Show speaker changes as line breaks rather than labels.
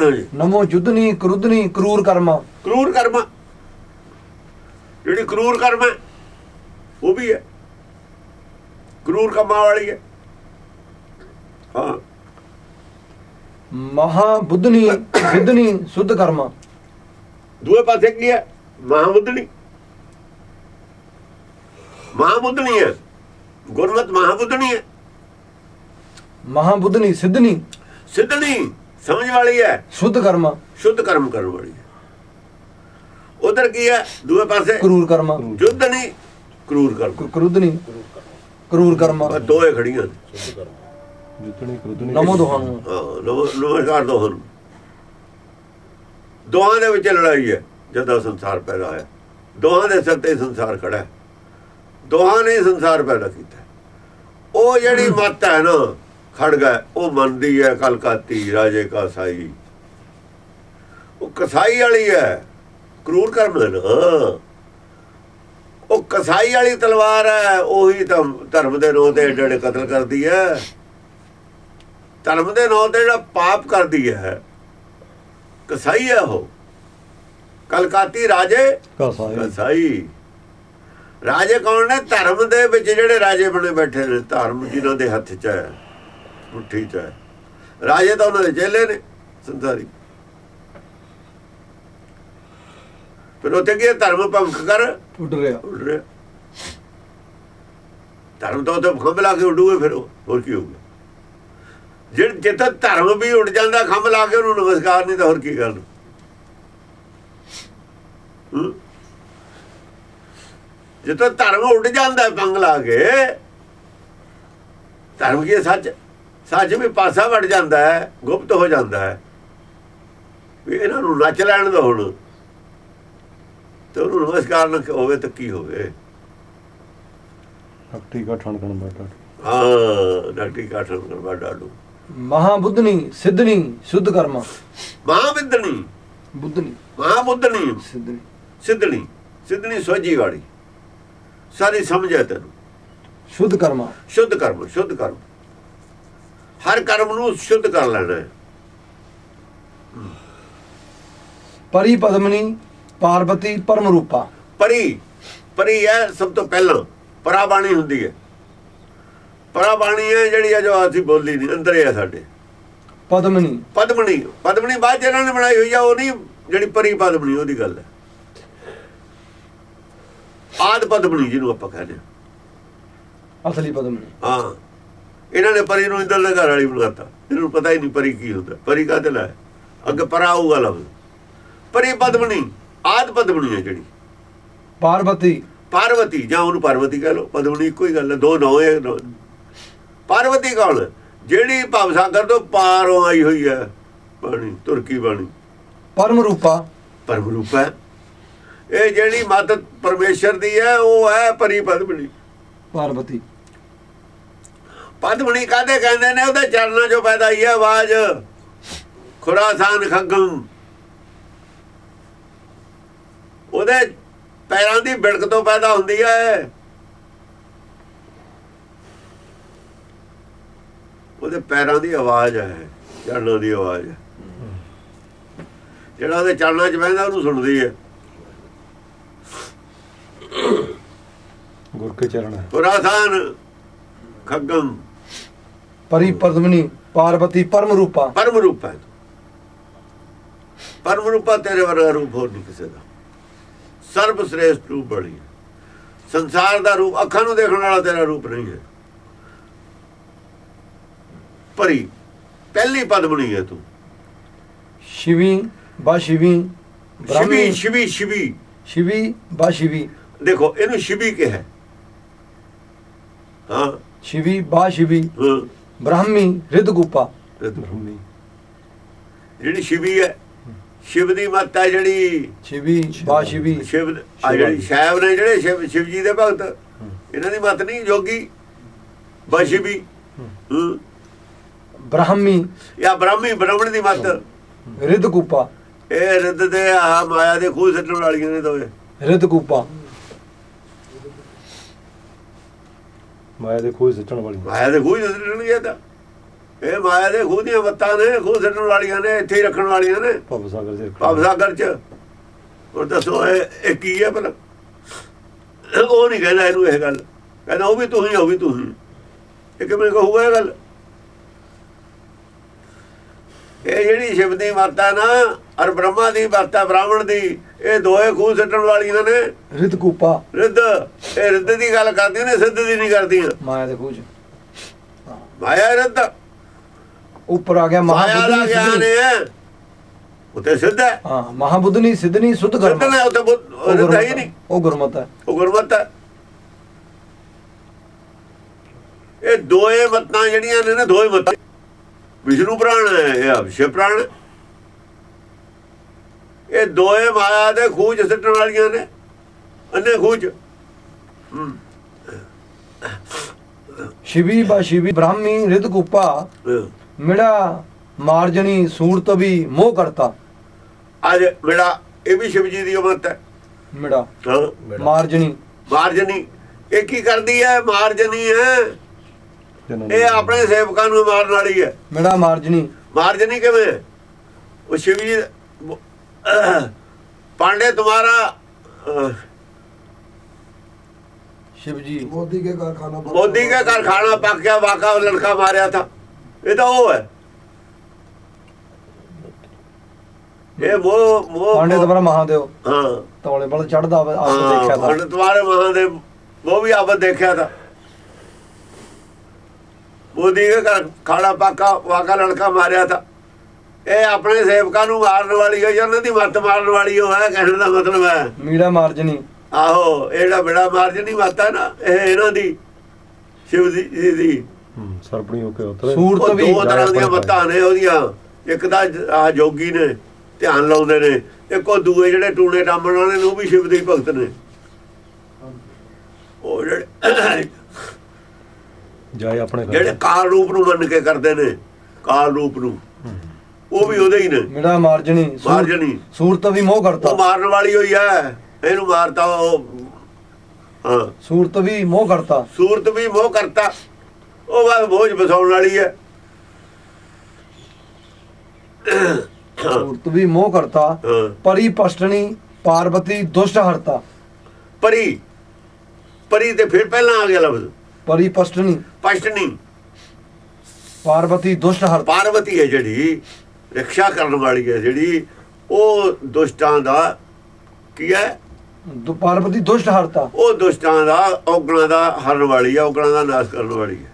ਨਮੋ ਜੁਦਨੀ ਕਰੁਦਨੀ ਕਰੂਰ ਕਰਮਾ।
ਕਰੂਰ ਕਰਮ। ਜਿਹੜੀ ਕਰੂਰ ਕਰਮ ਹੈ ਉਹ ਵੀ ਹੈ। ਕਰੂਰ ਕੰਮਾਂ ਵਾਲੀ ਹੈ। ਹਾਂ।
ਮਹਾ ਬੁੱਧਨੀ ਸਿੱਧਨੀ ਸੁਧ ਕਰਮਾ।
ਦੂਏ ਪਾਸੇ ਕੀ ਹੈ? ਮਹਾਬੁੱਧਣੀ ਮਹਾਬੁੱਧਣੀ ਹੈ। ਗੁਰਮਤ ਮਹਾਬੁੱਧਣੀ ਹੈ।
ਮਹਾ ਬੁੱਧਨੀ ਸਿੱਧਨੀ।
ਸਿੱਧਣੀ ਸਮਝ ਵਾਲੀ ਹੈ?
ਸੁਧ ਕਰਮਾ।
ਸ਼ੁੱਧ ਕਰਮ ਕਰਨ ਵਾਲੀ ਹੈ। ਉਧਰ ਕੀ ਹੈ? ਦੂਏ ਪਾਸੇ?
ਕਰੂਰ ਕਰਮਾ।
ਯੁੱਧ ਨਹੀਂ ਕਰੂਰ ਕਰਮ।
ਕ- ਕਰੁਦਨੀ ਕਰੂਰ ਕਰਮਾ।
ਦੋਏ ਖੜੀਆਂ ਨੇ।
ਜਿੱਤਣੀ ਕਰਦਣੀ
ਨਮੋ ਦੋਹਾਂ ਨੂੰ।
ਹਾਂ ਨਮੋ- ਨਮਸਕਾਰ ਦੋਹਾਂ ਨੂੰ। ਦੋਹਾਂ ਦੇ ਵਿੱਚ ਲੜਾਈ ਹੈ ਜਦੋਂ ਸੰਸਾਰ ਪੈਦਾ ਹੋਇਆ। ਦੋਹਾਂ ਦੇ ਸਿਰ ਤੇ ਸੰਸਾਰ ਖੜਾ ਹੈ। ਦੋਹਾਂ ਨੇ ਸੰਸਾਰ ਪੈਦਾ ਕੀਤਾ ਉਹ ਜਿਹੜੀ ਮੱਤ ਹੈ ਨਾ ਖੜਗਾ ਉਹ ਮੰਨਦੀ ਹੈ ਕਲਕਾਤੀ ਰਾਜੇ ਕਾ ਸਾਈ ਉਹ ਕਸਾਈ ਵਾਲੀ ਹੈ। ਕਰੂਰ ਕਰਮ ਨਾ। ਉਹ ਕਸਾਈ ਵਾਲੀ ਤਲਵਾਰ ਹੈ। ਉਹੀ ਤਾਂ ਧਰਮ ਦੇ ਨਾਂ ਤੇ ਜਿਹੜੇ ਕਤਲ ਕਰਦੀ ਹੈ। ਧਰਮ ਦੇ ਨਾਂ ਤੇ ਜਿਹੜਾ ਪਾਪ ਕਰਦੀ ਹੈ। ਕਸਾਈ ਹੈ ਉਹ। ਕਲਕਾਤੀ ਰਾਜੇ ਕਸਾਈ। ਰਾਜੇ ਕੌਣ ਨੇ? ਧਰਮ ਦੇ ਵਿੱਚ ਜਿਹੜੇ ਰਾਜੇ ਬਣੇ ਬੈਠੇ ਨੇ। ਧਰਮ ਜਿਨ੍ਹਾਂ ਦੇ ਹੱਥ 'ਚ ਹੈ। ਮੁੱਠੀ 'ਚ ਹੈ। ਰਾਜੇ ਤਾਂ ਉਹਨਾਂ ਦੇ ਚੇਲੇ ਨੇ ਸੰਸਾਰੀ। ਫਿਰ ਉੱਥੇ ਕੀ ਹੈ? ਧਰਮ ਭੰਖ ਕਰ।
ਉੱਡ ਰਿਹਾ।
ਉੱਡ ਰਿਹਾ। ਧਰਮ ਤੋਂ ਤਾਂ ਖੰਭ ਲਾ ਕੇ ਉੱਡੂਗੇ ਫਿਰ ਉਹ, ਹੋਰ ਕੀ ਹੋਊਗਾ? ਜੇ ਜਿੱਥੇ ਧਰਮ ਵੀ ਉੱਡ ਜਾਂਦਾ ਖੰਭ ਲਾ ਕੇ ਉਹਨੂੰ ਨਮਸਕਾਰ ਨਹੀਂ ਤਾਂ ਹੋਰ ਕੀ ਕਰਨਾ? ਜਿੱਥੇ ਧਰਮ ਉੱਡ ਜਾਂਦਾ ਪੰਗ ਲਾ ਕੇ ਧਰਮ ਕੀ ਹੈ? ਸੱਚ? ਸੱਚ ਵੀ ਪਾਸਾ ਵੜ ਜਾਂਦਾ ਹੈ ਗੁਪਤ ਹੋ ਜਾਂਦਾ ਹੈ। ਵੀ ਇਹਨਾਂ ਨੂੰ ਨੱਚ ਲੈਣ ਦੋ ਹੁਣ। ਤੇ ਉਹਨੂੰ ਨਮਸਕਾਰ ਨਾ ਹੋਵੇ ਤਾਂ ਕੀ ਹੋਵੇ।
ਹਕਟੀ ਕਾ ਠਣ ਕਣ ਬੈਠਾ
ਹਾਂ ਡਾਕਟਰੀ ਕਾਠਨ ਕਰਵਾ ਡਾਡੂ
ਮਹਾ ਬੁੱਧਨੀ ਸਿੱਧਨੀ ਸੁਧ ਕਰਮਾ।
ਮਹਾਬਿੰਦਣੀ
ਬੁੱਧਨੀ।
ਮਹਾਬੁੱਧਣੀ
ਸਿੱਧਨੀ।
ਸਿੱਧਣੀ ਸਿੱਧਣੀ ਸੋਝੀ ਵਾਲੀ। ਸਾਰੀ ਸਮਝਿਆ ਤੈਨੂੰ।
ਸੁਧ ਕਰਮਾ।
ਸ਼ੁੱਧ ਕਰਮ ਸ਼ੁੱਧ ਕਰਮ। ਹਰ ਕਰਮ ਨੂੰ ਸ਼ੁੱਧ ਕਰ ਲੈਣਾ। ਹੈ
ਪਰੀ ਪਦਮਨੀ ਪਾਰਵਤੀ ਪਰਮ ਰੂਪਾ
ਪਰੀ ਪਰੀ ਹੈ ਸਭ ਤੋਂ ਪਹਿਲਾਂ ਪਰਾਬਾਣੀ ਹੁੰਦੀ ਹੈ। ਪਰਾਬਾਣੀ ਹੈ ਜਿਹੜੀ ਹੈ ਜੋ ਅਸੀਂ ਬੋਲੀ ਨਹੀਂ ਅੰਦਰ ਹੀ ਸਾਡੇ।
ਪਦਮਨੀ।
ਪਦਮਣੀ ਪਦਮਣੀ ਬਾਅਦ 'ਚ ਇਹਨਾਂ ਨੇ ਬਣਾਈ ਹੋਈ ਆ ਉਹ ਨਹੀਂ ਜਿਹੜੀ ਪਰੀ ਪਦਮਣੀ ਉਹਦੀ ਗੱਲ ਹੈ। ਆਦ ਪਦਮਣੀ ਜਿਹਨੂੰ ਆਪਾਂ ਕਹਿੰਦੇ।
ਅਸਲੀ ਪਦਮਨੀ।
ਹਾਂ। ਇਹਨਾਂ ਨੇ ਪਰੀ ਨੂੰ ਇੰਦਰ ਦੇ ਘਰ ਵਾਲੀ ਬਣਾਤਾ ਇਹਨਾਂ ਪਤਾ ਹੀ ਨਹੀਂ ਪਰੀ ਕੀ ਹੁੰਦਾ। ਪਰੀ ਕਾਹਦੇ ਲੈ ਅੱਗੇ ਪਰਾ ਲਫ਼ਜ਼। ਪਰੀ ਪਦਮਣੀ ਆਦ ਪਦਮਣੀ ਹੈ ਜਿਹੜੀ।
ਪਾਰਵਤੀ।
ਪਾਰਵਤੀ ਜਾਂ ਉਹਨੂੰ ਪਾਰਵਤੀ ਕਹ ਲਓ। ਪਦਮਣੀ ਇੱਕੋ ਹੀ ਗੱਲ ਹੈ। ਦੋ ਨੌ ਹੈ। ਪਾਰਵਤੀ ਕੌਣ? ਜਿਹੜੀ ਭਵ ਸਾਗਰ ਤੋਂ ਪਾਰੋਂ ਆਈ ਹੋਈ ਹੈ। ਬਾਣੀ ਤੁਰਕੀ ਬਾਣੀ।
ਪਰਮ ਰੂਪਾ।
ਪਰਮ ਰੂਪ ਇਹ ਜਿਹੜੀ ਮਤ ਪਰਮੇਸ਼ਰ ਦੀ ਹੈ ਉਹ ਹੈ ਪਰੀ ਪਦਮਣੀ।
ਪਾਰਵਤੀ।
ਪਦਮਣੀ ਕਾਦੇ ਕਹਿੰਦੇ ਨੇ? ਉਹਦੇ ਚਰਨਾਂ 'ਚੋਂ ਪੈਦਾ ਹੀ ਹੈ ਆਵਾਜ਼। ਖੁਰਾਸਾਨ ਖੰਗਮ ਉਹਦੇ ਪੈਰਾਂ ਦੀ ਬਿੜਕ ਤੋਂ ਪੈਦਾ ਹੁੰਦੀ ਹੈ ਉਹਦੇ ਪੈਰਾਂ ਦੀ ਆਵਾਜ਼ ਹੈ ਚਰਨਾਂ ਦੀ ਆਵਾਜ਼ ਹੈ ਜਿਹੜਾ ਉਹਦੇ ਚਰਨਾਂ 'ਚ ਬਹਿੰਦਾ ਉਹਨੂੰ ਸੁਣਦੀ ਹੈ
ਗੁਰ ਕੇ ਚਰਨ। ਹੈ
ਖੰਗਮ।
ਪਰੀ ਪਦਮਨੀ ਪਾਰਵਤੀ ਪਰਮ ਰੂਪਾ
ਪਰਮ ਰੂਪ ਹੈ ਪਰਮ ਰੂਪਾ ਤੇਰੇ ਵਰਗਾ ਰੂਪ ਹੋਰ ਨਹੀਂ ਕਿਸੇ ਦਾ। ਸਰਬ ਸ੍ਰੇਸ਼ਟ ਰੂਪ ਬੜੀ ਸੰਸਾਰ ਦਾ ਰੂਪ ਅੱਖਾਂ ਨੂੰ ਦੇਖਣ ਵਾਲਾ ਤੇਰਾ ਰੂਪ ਨਹੀਂ ਹੈ। ਪਰੀ ਪਹਿਲੀ ਪਦਮਣੀ ਹੈ ਤੂੰ।
ਸ਼ਿਵੀ ਬਾ ਸ਼ਿਵੀ
ਸ਼ਿਵੀ ਸ਼ਿਵੀ ਸ਼ਿਵੀ।
ਸ਼ਿਵੀ ਬਾ ਸ਼ਿਵੀ।
ਦੇਖੋ ਇਹਨੂੰ ਸ਼ਿਵੀ ਕਿਹਾ ਹਾਂ।
ਸ਼ਿਵੀ ਬਾ ਸ਼ਿਵੀ। ਬ੍ਰਾਹਮੀ ਰਿਦ ਗੂਪਾ।
ਬ੍ਰਹਮੀ।
ਜਿਹੜੀ ਸ਼ਿਵੀ ਹੈ ਸ਼ਿਵ ਦੀ ਮੱਤ ਹੈ ਜਿਹੜੀ
ਸ਼ਿਵੀ ਬਾ ਸ਼ਿਵੀ
ਸ਼ਿਵ। ਆ ਜਿਹੜੀ ਸ਼ੈਵ ਨੇ ਜਿਹੜੇ ਸ਼ਿਵ ਸ਼ਿਵ ਜੀ ਦੇ ਭਗਤ। ਇਹਨਾਂ ਦੀ ਮਤ ਨਹੀਂ ਜੋਗੀ। ਬਸ਼ਿਵੀ ਹੂੰ।
ਬ੍ਰਾਹਮੀ।
ਜਾਂ ਬ੍ਰਾਹਮੀ ਬ੍ਰਾਹਮਣ ਦੀ ਮਤ।
ਰਿਦ ਗੂਪਾ।
ਇਹ ਰਿੱਧ ਦੇ ਆ ਮਾਇਆ ਦੇ ਖੂਹ ਸੱਟਣ ਵਾਲੀਆਂ ਨੇ ਦੋਏ
ਰਿਦ ਗੂਪਾ।
ਮਾਇਆ ਦੇ ਖੋਜ ਸੱਚਣ ਵਾਲੀ।
ਮਾਇਆ ਦੇ ਖੂਹ ਸੱਟਣ ਗਿਆ ਤਾਂ। ਇਹ ਮਾਇਆ ਦੇ ਖੂਹ ਦੀਆਂ ਬੱਤਾਂ ਨੇ ਖੂਹ ਸੱਟਣ ਵਾਲੀਆਂ ਨੇ ਇੱਥੇ ਹੀ ਰੱਖਣ ਵਾਲੀਆਂ ਨੇ।
ਭਵ ਸਾਗਰ ਸੇ
ਭਵ ਸਾਗਰ ਚ। ਉਹ ਦੱਸੋ ਇਹ ਕੀ ਹੈ ਭਲਾ? ਉਹ ਨਹੀਂ ਕਹਿੰਦਾ ਇਹਨੂੰ ਇਹ ਗੱਲ। ਕਹਿੰਦਾ ਉਹ ਵੀ ਤੂੰ ਹੀ ਉਹ ਵੀ ਤੂੰ ਹੀ ਇਹ ਕਿਵੇਂ ਕਹੂਗਾ ਇਹ ਗੱਲ? ਇਹ ਜਿਹੜੀ ਸ਼ਿਵ ਦੀ ਮਾਤਾ ਨਾ ਔਰ ਬ੍ਰਹਮਾ ਦੀ ਮਾਤਾ ਬ੍ਰਾਹਮਣ ਦੀ ਇਹ ਦੋਏ ਖੂਹ ਸੱਟਣ ਵਾਲੀਆਂ ਨੇ।
ਰਿਤ ਕੂਪਾ।
ਰਿੱਧ ਇਹ ਰਿੱਧ ਦੀ ਗੱਲ ਕਰਦੀਆਂ ਨੇ ਸਿੱਧ ਦੀ ਨਹੀਂ ਕਰਦੀਆਂ।
ਮਾਇਆ ਦੇ ਖੂਜ
ਮਾਇਆ ਰਿੱਧ।
ਉੱਪਰ ਆ ਗਿਆ
ਮਾਇਆ ਦਾ ਗਿਆਨ ਹੈ। ਉਤੇ ਸਿੱਧ ਹੈ।
ਹਾਂ ਮਹਾਬੁੱਧਨੀ ਸਿੱਧਨੀ ਸੁੱਧ
ਸਿੱਧ
ਕਰਮ
ਨੇ ਉਤੇ ਬੁੱਧ-
ਉਹ
ਰਿੱਧ ਹੈ ਨਹੀਂ।
ਉਹ ਗੁਰਮਤ ਹੈ।
ਉਹ ਗੁਰਮਤ ਹੈ। ਇਹ ਦੋਏ ਮਤਾਂ ਜਿਹੜੀਆਂ ਨੇ ਨਾ ਦੋਏ ਮਤਾਂ। ਵਿਸ਼ਨੂੰ ਪ੍ਰਾਣ ਹੈ ਇਹ ਸ਼ਿਵ ਪ੍ਰਾਣ। ਹੈ। ਇਹ ਦੋਏ ਮਾਇਆ ਦੇ ਖੂਜ ਸਿੱਟਣ ਵਾਲੀਆਂ ਨੇ। ਅੰਨੇ ਖੂਜ।
ਸ਼ਿਵੀ ਬਾ ਸ਼ਿਵੀ ਬ੍ਰਾਹਮੀ ਰਿਤ
ਹਾਂ।
ਮਿੜਾ ਮਾਰਜਣੀ ਸੂਰਤ ਵੀ ਮੋਹ ਕਰਤਾ।
ਅੱਜ ਮੇਰਾ ਇਹ ਵੀ ਸ਼ਿਵ ਜੀ ਦੀ ਉਮਤ ਹੈ।
ਮਿੜਾ।
ਹਾਂ।
ਮਾਰਜਣੀ।
ਮਾਰਜਨੀ ਇਹ ਕੀ ਕਰਦੀ ਹੈ? ਮਾਰਜਨੀ ਹੈ। ਇਹ ਆਪਣੇ ਸੇਵਕਾਂ ਨੂੰ ਮਾਰਨ ਵਾਲੀ ਹੈ।
ਮਿੜਾ ਮਾਰਜਣੀ।
ਮਾਰਜਨੀ ਕਿਵੇਂ? ਉਹ ਸ਼ਿਵ ਜੀ ਪਾਂਡੇ ਤੁਹਾਰਾ
शिव जी
मोदी के कारखाना
मोदी के कारखाना पक गया वाका लड़का मारिया था ये तो वो है
ਇਹ ਉਹ ਉਹ
ਪਾਂਡੇ
ਤਵਾਰੇ ਮਹਾਦੇਵ। ਹਾਂ। ਤੌਲੇ ਬਲ
ਚੜਦਾ
ਆਪ ਦੇਖਿਆ
ਤਾਂ। ਪਾਂਡੇ ਤਵਾਰੇ ਮਹਾਦੇਵ ਉਹ ਵੀ ਆਪ ਦੇਖਿਆ ਤਾਂ। ਮੋਦੀ ਕੇ ਖਾਣਾ ਪਾਕਾ ਵਾਕਾ ਲੜਕਾ ਮਾਰਿਆ ਥਾ ਇਹ ਆਪਣੇ ਸੇਵਕਾਂ ਨੂੰ ਮਾਰਨ ਵਾਲੀ ਹੈ ਜਾਂ ਉਹਨਾਂ ਦੀ ਮਾਰਨ ਵਾਲੀ ਉਹ ਹੈ ਕਹਿਣ ਦਾ ਮਤਲਬ ਹੈ।
ਮੀੜਾ ਮਾਰਜਣੀ
ਆਹੋ ਇਹੜਾ ਬੜਾ ਮਾਰਜਣੀ ਮਾਤਾ ਨਾ ਇਹ ਇਹਨਾਂ ਦੀ ਸ਼ਿਵ ਜੀ ਦੀ।
ਸਰਪਣੀ ਹੋ ਕੇ ਉਤਰੇ।
ਸੂਰਤ ਵੀ
ਦੋ ਤਰ੍ਹਾਂ ਦੀਆਂ ਮੱਤਾਂ ਨੇ ਉਹਦੀਆਂ। ਇੱਕ ਤਾਂ ਆ ਜੋਗੀ ਨੇ ਧਿਆਨ ਲਾਉਂਦੇ ਨੇ ਇੱਕੋ ਦੂਏ ਜਿਹੜੇ ਟੂਣੇ ਡਾਮਣ ਵਾਲੇ ਨੇ ਉਹ ਵੀ ਸ਼ਿਵ ਦੇ ਭਗਤ ਨੇ। ਉਹ ਜਿਹੜੇ
ਜਾਏ ਆਪਣੇ
ਜਿਹੜੇ ਕਾਲ ਰੂਪ ਨੂੰ ਮੰਨ ਕੇ ਕਰਦੇ ਨੇ ਕਾਲ ਰੂਪ ਨੂੰ। ਉਹ ਵੀ ਉਹਦੇ ਹੀ ਨੇ।
ਮੇਰਾ ਮਾਰਜਣੀ
ਮਾਰਜਣੀ।
ਸੂਰਤ ਵੀ ਮੋਹ ਕਰਤਾ।
ਉਹ ਮਾਰਨ ਵਾਲੀ ਹੋਈ ਐ। ਇਹਨੂੰ ਮਾਰਤਾ ਉਹ।
ਸੂਰਤ ਵੀ ਮੋਹ ਕਰਤਾ।
ਸੂਰਤ ਵੀ ਮੋਹ ਕਰਤਾ। ਉਹ ਬਸ ਬੋਝ ਬਸਾਉਣ ਵਾਲੀ
ਐ। ਸੂਰਤ ਵੀ ਮੋਹ
ਕਰਤਾ।
ਪਰੀ ਪਸ਼ਟਣੀ ਪਾਰਵਤੀ ਦੁਸ਼ਟ ਹਰਤਾ।
ਪਰੀ। ਪਰੀ ਤੇ ਫਿਰ ਪਹਿਲਾਂ ਆ ਗਿਆ ਲਫ਼ਜ਼।
ਪਰੀ ਪਸ਼ਟਣੀ।
ਪਸ਼ਟਣੀ।
ਪਾਰਵਤੀ ਦੁਸ਼ਟ ਹਰਤਾ।
ਪਾਰਵਤੀ ਹੈ ਜਿਹੜੀ। ਰਖਿਆ ਕਰਨ ਵਾਲੀ ਹੈ ਜਿਹੜੀ ਉਹ ਦੁਸ਼ਟਾਂ ਦਾ ਕੀ ਹੈ?
ਦੁਪਾਰਪਤੀ ਦੁਸ਼ਟ ਹਰਤਾ।
ਉਹ ਦੁਸ਼ਟਾਂ ਦਾ ਔਗਣਾ ਦਾ ਹਰਨ ਵਾਲੀ ਹੈ ਔਗਣਾ ਦਾ ਨਾਸ਼ ਕਰਨ ਵਾਲੀ ਹੈ।